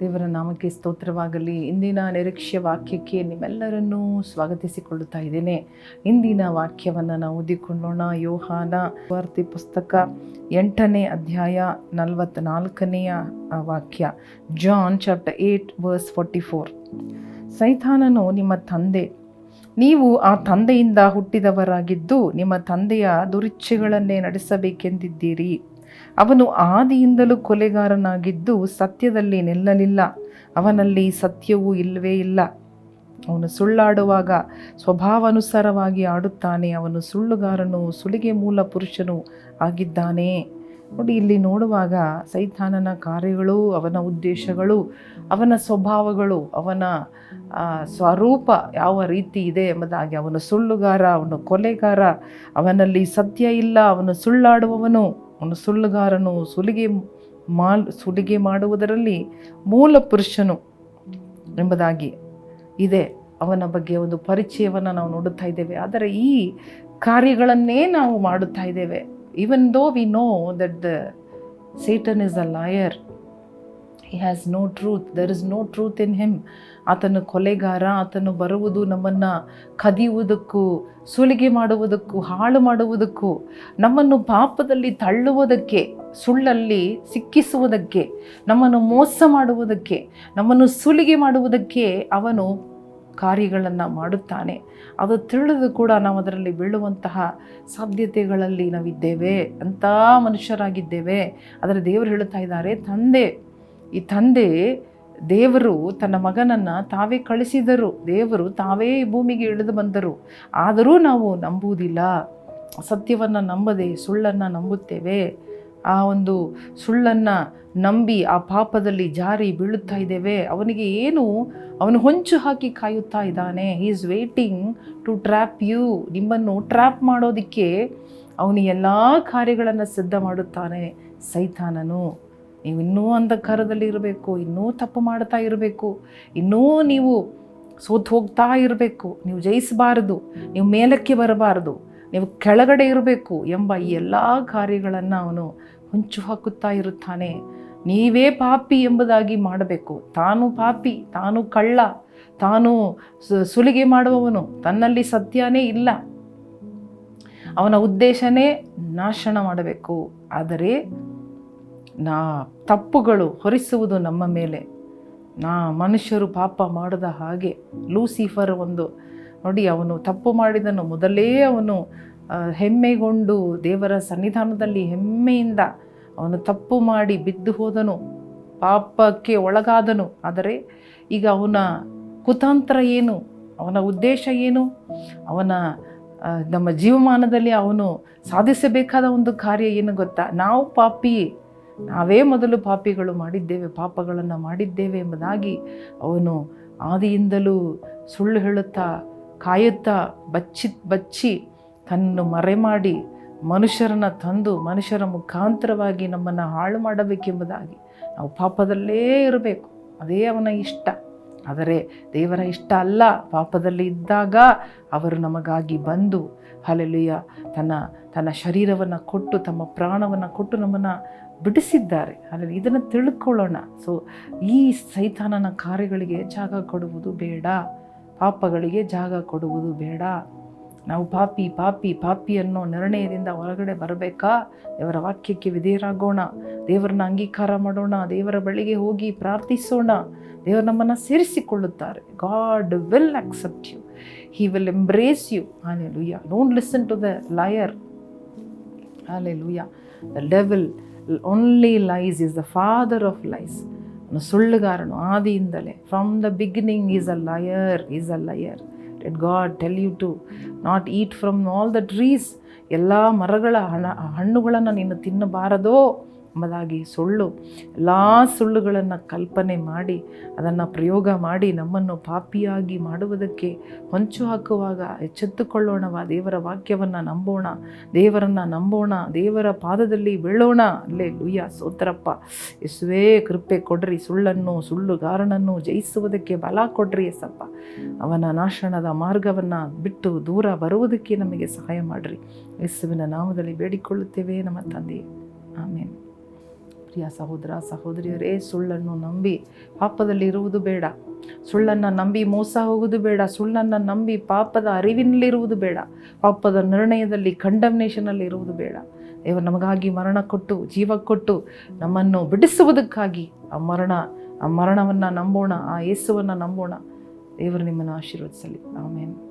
ದೇವರ ನಾಮಕ್ಕೆ ಸ್ತೋತ್ರವಾಗಲಿ. ಇಂದಿನ ನಿರೀಕ್ಷೆ ವಾಕ್ಯಕ್ಕೆ ನಿಮ್ಮೆಲ್ಲರನ್ನೂ ಸ್ವಾಗತಿಸಿಕೊಳ್ಳುತ್ತಾ ಇದ್ದೇನೆ. ಇಂದಿನ ವಾಕ್ಯವನ್ನು ನಾವು ಓದಿಕೊಳ್ಳೋಣ. ಯೋಹಾನ ವಾರ್ತೆ ಪುಸ್ತಕ ಎಂಟನೇ ಅಧ್ಯಾಯ ನಲವತ್ತ್ನಾಲ್ಕನೆಯ ವಾಕ್ಯ. John chapter eight verse forty four. ಸೈಥಾನನು ನಿಮ್ಮ ತಂದೆ. ನೀವು ಆ ತಂದೆಯಿಂದ ಹುಟ್ಟಿದವರಾಗಿದ್ದು ನಿಮ್ಮ ತಂದೆಯ ದುರಿಚ್ಛೆಗಳನ್ನೇ ನಡೆಸಬೇಕೆಂದಿದ್ದೀರಿ. ಅವನು ಆದಿಯಿಂದಲೂ ಕೊಲೆಗಾರನಾಗಿದ್ದು ಸತ್ಯದಲ್ಲಿ ನಿಲ್ಲಲಿಲ್ಲ. ಅವನಲ್ಲಿ ಸತ್ಯವೂ ಇಲ್ಲವೇ ಇಲ್ಲ. ಅವನು ಸುಳ್ಳಾಡುವಾಗ ಸ್ವಭಾವಾನುಸಾರವಾಗಿ ಆಡುತ್ತಾನೆ. ಅವನು ಸುಳ್ಳುಗಾರನು ಸುಳಿಗೆ ಮೂಲ ಪುರುಷನು ಆಗಿದ್ದಾನೆ. ನೋಡಿ, ಇಲ್ಲಿ ನೋಡುವಾಗ ಸೈತಾನನ ಕಾರ್ಯಗಳು, ಅವನ ಉದ್ದೇಶಗಳು, ಅವನ ಸ್ವಭಾವಗಳು, ಅವನ ಸ್ವರೂಪ ಯಾವ ರೀತಿ ಇದೆ ಎಂಬುದಾಗಿ ಅವನು ಸುಳ್ಳುಗಾರ, ಅವನು ಕೊಲೆಗಾರ, ಅವನಲ್ಲಿ ಸತ್ಯ ಇಲ್ಲ, ಅವನು ಸುಳ್ಳಾಡುವವನು. ಅವನು ಸುಳ್ಳುಗಾರನು, ಸುಲಿಗೆ ಮಾಲ್, ಸುಲಿಗೆ ಮಾಡುವುದರಲ್ಲಿ ಮೂಲ ಪುರುಷನು ಎಂಬುದಾಗಿ ಇದೆ. ಅವನ ಬಗ್ಗೆ ಒಂದು ಪರಿಚಯವನ್ನು ನಾವು ನೋಡುತ್ತಾ ಇದ್ದೇವೆ. ಆದರೆ ಈ ಕಾರ್ಯಗಳನ್ನೇ ನಾವು ಮಾಡುತ್ತಾ ಇದ್ದೇವೆ. Even though we know that the Satan is a liar he has no truth there is no truth in him ಆತನ ಕೊಲೆಗಾರ, ಆತನು ಬರುವುದು ನಮ್ಮನ್ನು ಕದಿಯುವುದಕ್ಕೂ, ಸುಲಿಗೆ ಮಾಡುವುದಕ್ಕೂ, ಹಾಳು ಮಾಡುವುದಕ್ಕೂ, ನಮ್ಮನ್ನು ಪಾಪದಲ್ಲಿ ತಳ್ಳುವುದಕ್ಕೆ, ಸುಳ್ಳಲ್ಲಿ ಸಿಕ್ಕಿಸುವುದಕ್ಕೆ, ನಮ್ಮನ್ನು ಮೋಸ ಮಾಡುವುದಕ್ಕೆ, ನಮ್ಮನ್ನು ಸುಲಿಗೆ ಮಾಡುವುದಕ್ಕೆ ಅವನು ಕಾರ್ಯಗಳನ್ನು ಮಾಡುತ್ತಾನೆ. ಅದು ತಿಳಿದು ಕೂಡ ನಾವು ಅದರಲ್ಲಿ ಬೀಳುವಂತಹ ಸಾಧ್ಯತೆಗಳಲ್ಲಿ ನಾವಿದ್ದೇವೆ. ಅಂಥ ಮನುಷ್ಯರಾಗಿದ್ದೇವೆ. ಅದರ ದೇವರು ಹೇಳುತ್ತಾ ಇದ್ದಾರೆ, ತಂದೆ ಈ ತಂದೆ ದೇವರು ತನ್ನ ಮಗನನ್ನು ತಾವೇ ಕಳಿಸಿದರು. ದೇವರು ತಾವೇ ಭೂಮಿಗೆ ಇಳಿದು ಬಂದರು. ಆದರೂ ನಾವು ನಂಬುವುದಿಲ್ಲ. ಸತ್ಯವನ್ನು ನಂಬದೆ ಸುಳ್ಳನ್ನು ನಂಬುತ್ತೇವೆ. ಆ ಒಂದು ಸುಳ್ಳನ್ನು ನಂಬಿ ಆ ಪಾಪದಲ್ಲಿ ಜಾರಿ ಬೀಳುತ್ತಾ ಇದ್ದೇವೆ. ಅವನಿಗೆ ಏನು? ಅವನು ಹೊಂಚು ಹಾಕಿ ಕಾಯುತ್ತಾ ಇದ್ದಾನೆ. He is waiting to trap you ನಿಮ್ಮನ್ನು ಟ್ರ್ಯಾಪ್ ಮಾಡೋದಕ್ಕೆ ಅವನು ಎಲ್ಲ ಕಾರ್ಯಗಳನ್ನು ಸಿದ್ಧ ಮಾಡುತ್ತಾನೆ. ಸೈತಾನನು. ನೀವು ಇನ್ನೂ ಅಂಧಕಾರದಲ್ಲಿ ಇರಬೇಕು, ಇನ್ನೂ ತಪ್ಪು ಮಾಡ್ತಾ ಇರಬೇಕು, ಇನ್ನೂ ನೀವು ಸೋತು ಹೋಗ್ತಾ ಇರಬೇಕು, ನೀವು ಜಯಿಸಬಾರದು, ನೀವು ಮೇಲಕ್ಕೆ ಬರಬಾರದು, ನೀವು ಕೆಳಗಡೆ ಇರಬೇಕು ಎಂಬ ಈ ಎಲ್ಲ ಕಾರ್ಯಗಳನ್ನು ಅವನು ಹೊಂಚು ಹಾಕುತ್ತಾ ಇರುತ್ತಾನೆ. ನೀವೇ ಪಾಪಿ ಎಂಬುದಾಗಿ ಮಾಡಬೇಕು. ತಾನು ಪಾಪಿ, ತಾನು ಕಳ್ಳ, ತಾನು ಸುಲಿಗೆ ಮಾಡುವವನು, ತನ್ನಲ್ಲಿ ಸತ್ಯನೇ ಇಲ್ಲ. ಅವನ ಉದ್ದೇಶನೇ ನಾಶನ ಮಾಡಬೇಕು. ಆದರೆ ನಾ ತಪ್ಪುಗಳು ಹೊರಿಸುವುದು ನಮ್ಮ ಮೇಲೆ. ನಾ ಮನುಷ್ಯರು ಪಾಪ ಮಾಡದ ಹಾಗೆ ಲೂಸಿಫರ್ ಒಂದು ನೋಡಿ ಅವನು ತಪ್ಪು ಮಾಡಿದನು. ಮೊದಲೇ ಅವನು ಹೆಮ್ಮೆಗೊಂಡು ದೇವರ ಸನ್ನಿಧಾನದಲ್ಲಿ ಹೆಮ್ಮೆಯಿಂದ ಅವನು ತಪ್ಪು ಮಾಡಿ ಬಿದ್ದು ಹೋದನು. ಪಾಪಕ್ಕೆ ಒಳಗಾದನು. ಆದರೆ ಈಗ ಅವನ ಕುತಂತ್ರ ಏನು? ಅವನ ಉದ್ದೇಶ ಏನು? ಅವನ ನಮ್ಮ ಜೀವಮಾನದಲ್ಲಿ ಅವನು ಸಾಧಿಸಬೇಕಾದ ಒಂದು ಕಾರ್ಯ ಏನು ಗೊತ್ತಾ? ನಾವು ಪಾಪಿ ನಾವೇ ಮೊದಲು ಪಾಪಿಗಳು ಮಾಡಿದ್ದೇವೆ, ಪಾಪಗಳನ್ನು ಮಾಡಿದ್ದೇವೆ ಎಂಬುದಾಗಿ ಅವನು ಆದಿಯಿಂದಲೂ ಸುಳ್ಳು ಹೇಳುತ್ತಾ, ಕಾಯುತ್ತಾ ಬಚ್ಚಿ ಬಚ್ಚಿ ತನ್ನ ಮರೆ ಮಾಡಿ ಮನುಷ್ಯರನ್ನು ತಂದು ಮನುಷ್ಯರ ಮುಖಾಂತರವಾಗಿ ನಮ್ಮನ್ನು ಹಾಳು ಮಾಡಬೇಕೆಂಬುದಾಗಿ ನಾವು ಪಾಪದಲ್ಲೇ ಇರಬೇಕು. ಅದೇ ಅವನ ಇಷ್ಟ. ಆದರೆ ದೇವರ ಇಷ್ಟ ಅಲ್ಲ. ಪಾಪದಲ್ಲಿ ಇದ್ದಾಗ ಅವರು ನಮಗಾಗಿ ಬಂದು ಹಲಲಿಯ ತನ್ನ ತನ್ನ ಶರೀರವನ್ನು ಕೊಟ್ಟು, ತಮ್ಮ ಪ್ರಾಣವನ್ನು ಕೊಟ್ಟು ನಮ್ಮನ್ನು ಬಿಡಿಸಿದ್ದಾರೆ. ಅಲ್ಲಿ ಇದನ್ನು ತಿಳ್ಕೊಳ್ಳೋಣ. ಸೊ ಈ ಸೈತಾನನ ಕಾರ್ಯಗಳಿಗೆ ಜಾಗ ಕೊಡುವುದು ಬೇಡ. ಪಾಪಗಳಿಗೆ ಜಾಗ ಕೊಡುವುದು ಬೇಡ. ನಾವು ಪಾಪಿ ಪಾಪಿ ಪಾಪಿ ಅನ್ನೋ ನಿರ್ಣಯದಿಂದ ಹೊರಗಡೆ ಬರಬೇಕಾ? ದೇವರ ವಾಕ್ಯಕ್ಕೆ ವಿಧೇಯರಾಗೋಣ. ದೇವರನ್ನ ಅಂಗೀಕಾರ ಮಾಡೋಣ. ದೇವರ ಬಳಿಗೆ ಹೋಗಿ ಪ್ರಾರ್ಥಿಸೋಣ. ದೇವರು ನಮ್ಮನ್ನು ಸೇರಿಸಿಕೊಳ್ಳುತ್ತಾರೆ. God will accept you he will embrace you alleluia don't listen to the liar alleluia the devil only lies is the father of lies ಅವನು ಸುಳ್ಳುಗಾರನು ಆದಿಯಿಂದಲೇ from the beginning is a liar is a liar let God tell you to not eat from all the trees ಎಲ್ಲ ಮರಗಳ ಹಣ, ಹಣ್ಣುಗಳನ್ನು ನೀನು ತಿನ್ನಬಾರದೋ ಎಂಬುದಾಗಿ ಸುಳ್ಳು, ಎಲ್ಲ ಸುಳ್ಳುಗಳನ್ನು ಕಲ್ಪನೆ ಮಾಡಿ, ಅದನ್ನು ಪ್ರಯೋಗ ಮಾಡಿ, ನಮ್ಮನ್ನು ಪಾಪಿಯಾಗಿ ಮಾಡುವುದಕ್ಕೆ ಹೊಂಚು ಹಾಕುವಾಗ ಎಚ್ಚೆತ್ತುಕೊಳ್ಳೋಣವ ದೇವರ ವಾಕ್ಯವನ್ನು ನಂಬೋಣ, ದೇವರನ್ನು ನಂಬೋಣ, ದೇವರ ಪಾದದಲ್ಲಿ ಬೀಳೋಣ. ಅಲ್ಲೇ ಲುಯ್ಯ ಸೋತ್ರಪ್ಪ ಎಸುವೇ ಕೃಪೆ ಕೊಡ್ರಿ, ಸುಳ್ಳನ್ನು, ಸುಳ್ಳುಗಾರನನ್ನು ಜಯಿಸುವುದಕ್ಕೆ ಬಲ ಕೊಡ್ರಿ ಎಸಪ್ಪ ಅವನ ನಾಶನದ ಮಾರ್ಗವನ್ನು ಬಿಟ್ಟು ದೂರ ಬರುವುದಕ್ಕೆ ನಮಗೆ ಸಹಾಯ ಮಾಡಿರಿ. ಯೇಸುವಿನ ನಾಮದಲ್ಲಿ ಬೇಡಿಕೊಳ್ಳುತ್ತೇವೆ, ನಮ್ಮ ತಂದೆ ಆಮೇಲೆ ಪ್ರಿಯ ಸಹೋದರ, ಸಹೋದರಿಯರೇ, ಸುಳ್ಳನ್ನು ನಂಬಿ ಪಾಪದಲ್ಲಿ ಇರುವುದು ಬೇಡ. ಸುಳ್ಳನ್ನು ನಂಬಿ ಮೋಸ ಹೋಗುವುದು ಬೇಡ. ಸುಳ್ಳನ್ನು ನಂಬಿ ಪಾಪದ ಅರಿವಿನಲ್ಲಿರುವುದು ಬೇಡ. ಪಾಪದ ನಿರ್ಣಯದಲ್ಲಿ ಕಂಡಮ್ನೇಷನಲ್ಲಿ ಇರುವುದು ಬೇಡ. ದೇವರು ನಮಗಾಗಿ ಮರಣ ಕೊಟ್ಟು, ಜೀವ ಕೊಟ್ಟು ನಮ್ಮನ್ನು ಬಿಡಿಸುವುದಕ್ಕಾಗಿ ಆ ಮರಣ, ಆ ಮರಣವನ್ನು ನಂಬೋಣ, ಆ ಯೇಸುವನ್ನು ನಂಬೋಣ. ದೇವರು ನಿಮ್ಮನ್ನು ಆಶೀರ್ವದಿಸಲಿ. ಆಮೇಲೆ